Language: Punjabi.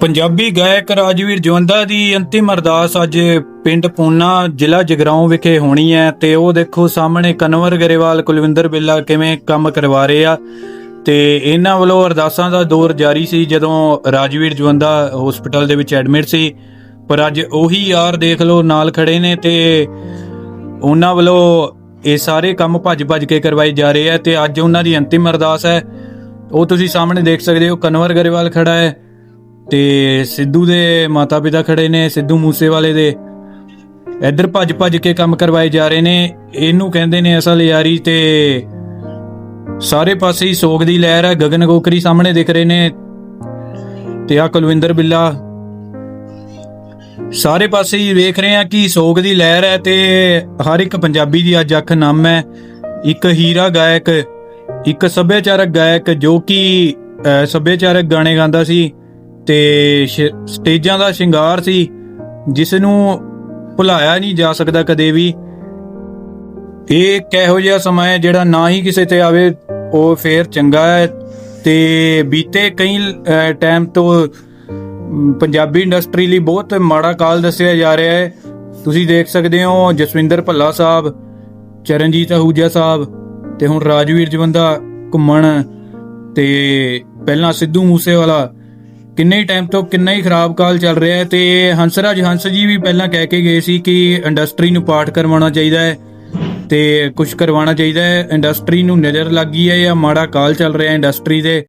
ਪੰਜਾਬੀ ਗਾਇਕ ਰਾਜਵੀਰ ਜਵੰਦਾ ਦੀ ਅੰਤਿਮ ਅਰਦਾਸ ਅੱਜ ਪਿੰਡ ਪੂਨਾ ਜ਼ਿਲ੍ਹਾ ਜਗਰਾਉਂ ਵਿਖੇ ਹੋਣੀ ਹੈ ਤੇ ਉਹ ਦੇਖੋ ਸਾਹਮਣੇ ਕਨਵਰ ਗਰੇਵਾਲ, ਕੁਲਵਿੰਦਰ ਬਿੱਲਾ ਕਿਵੇਂ ਕੰਮ ਕਰਵਾ ਰਹੇ ਆ। ਤੇ ਇਹਨਾਂ ਵੱਲੋਂ ਅਰਦਾਸਾਂ ਦਾ ਦੌਰ ਜਾਰੀ ਸੀ ਜਦੋਂ ਰਾਜਵੀਰ ਜਵੰਦਾ ਹਸਪੀਟਲ ਦੇ ਵਿੱਚ ਐਡਮਿਟ ਸੀ। ਪਰ ਅੱਜ ਉਹੀ ਯਾਰ ਦੇਖ ਲਓ, ਨਾਲ ਖੜੇ ਨੇ ਤੇ ਉਹਨਾਂ ਵੱਲੋਂ ਇਹ ਸਾਰੇ ਕੰਮ ਭੱਜ-ਭੱਜ ਕੇ ਕਰਵਾਏ ਜਾ ਰਹੇ ਆ ਤੇ ਅੱਜ ਉਹਨਾਂ ਦੀ ਅੰਤਿਮ ਅਰਦਾਸ ਹੈ। ਉਹ ਤੁਸੀਂ ਸਾਹਮਣੇ ਦੇਖ ਸਕਦੇ ਹੋ, ਕਨਵਰ ਗਰੇਵਾਲ ਖੜਾ ਹੈ। ਤੇ ਸਿੱਧੂ ਦੇ ਮਾਤਾ ਪਿਤਾ ਖੜੇ ਨੇ ਸਿੱਧੂ ਮੂਸੇਵਾਲੇ ਦੇ। ਇੱਧਰ ਭੱਜ ਭੱਜ ਕੇ ਕੰਮ ਕਰਵਾਏ ਜਾ ਰਹੇ ਨੇ। ਇਹਨੂੰ ਕਹਿੰਦੇ ਨੇ ਅਸਲ ਯਾਰੀ ਤੇ ਸਾਰੇ ਪਾਸੇ ਹੀ ਸੋਗ ਦੀ ਲਹਿਰ ਹੈ ਗਗਨ ਗੋਕਰੀ ਸਾਹਮਣੇ ਦਿਖ ਰਹੇ ਨੇ ਤੇ ਆ ਕੁਲਵਿੰਦਰ ਬਿੱਲਾ। ਸਾਰੇ ਪਾਸੇ ਹੀ ਵੇਖ ਰਹੇ ਆ ਕਿ ਸੋਗ ਦੀ ਲਹਿਰ ਹੈ ਤੇ ਹਰ ਇੱਕ ਪੰਜਾਬੀ ਦੀ ਅੱਜ ਅੱਖ ਨਮ ਹੈ। ਇੱਕ ਹੀਰਾ ਗਾਇਕ ਇੱਕ ਸੱਭਿਆਚਾਰਕ ਗਾਇਕ ਜੋ ਕਿ ਅਹ, ਸੱਭਿਆਚਾਰਕ ਗਾਣੇ ਗਾਉਂਦਾ ਸੀ। ਤੇ ਸਟੇਜਾਂ ਦਾ ਸ਼ਿੰਗਾਰ ਸੀ ਜਿਸ ਨੂੰ ਭੁਲਾਇਆ ਨਹੀਂ ਜਾ ਸਕਦਾ ਕਦੇ ਵੀ। ਇਹ ਇੱਕ ਇਹੋ ਜਿਹਾ ਸਮਾਂ ਹੈ ਜਿਹੜਾ ਨਾ ਹੀ ਕਿਸੇ ਤੇ ਆਵੇ, ਉਹ ਫੇਰ ਚੰਗਾ ਹੈ। ਤੇ ਬੀਤੇ ਕਈ ਟਾਈਮ ਤੋਂ ਪੰਜਾਬੀ ਇੰਡਸਟਰੀ ਲਈ ਬਹੁਤ ਮਾੜਾ ਕਾਲ ਦੱਸਿਆ ਜਾ ਰਿਹਾ ਹੈ। ਤੁਸੀਂ ਦੇਖ ਸਕਦੇ ਹੋ ਜਸਵਿੰਦਰ ਭੱਲਾ ਸਾਹਿਬ, ਚਰਨਜੀਤ ਅਹੂਜਾ ਸਾਹਿਬ ਤੇ ਹੁਣ ਰਾਜਵੀਰ ਜਵੰਦਾ ਘੁੰਮਣ। ਤੇ ਪਹਿਲਾਂ ਸਿੱਧੂ ਮੂਸੇਵਾਲਾ ਕਿੰਨੇ ਹੀ ਟਾਈਮ ਤੋਂ ਕਿੰਨਾ ਹੀ ਖਰਾਬ ਕਾਲ ਚੱਲ ਰਿਹਾ ਹੈ ਤੇ ਹੰਸਰਾਜ, ਹੰਸ ਜੀ ਵੀ ਪਹਿਲਾਂ ਕਹਿ ਕੇ ਗਏ ਸੀ ਕਿ ਇੰਡਸਟਰੀ ਨੂੰ ਪਾਠ ਕਰਵਾਉਣਾ ਚਾਹੀਦਾ ਹੈ ਤੇ ਕੁਝ ਕਰਵਾਉਣਾ ਚਾਹੀਦਾ ਹੈ। ਇੰਡਸਟਰੀ ਨੂੰ ਨਜ਼ਰ ਲੱਗੀ ਹੈ ਜਾਂ ਮਾੜਾ ਕਾਲ ਚੱਲ ਰਿਹਾ ਇੰਡਸਟਰੀ ਦੇ।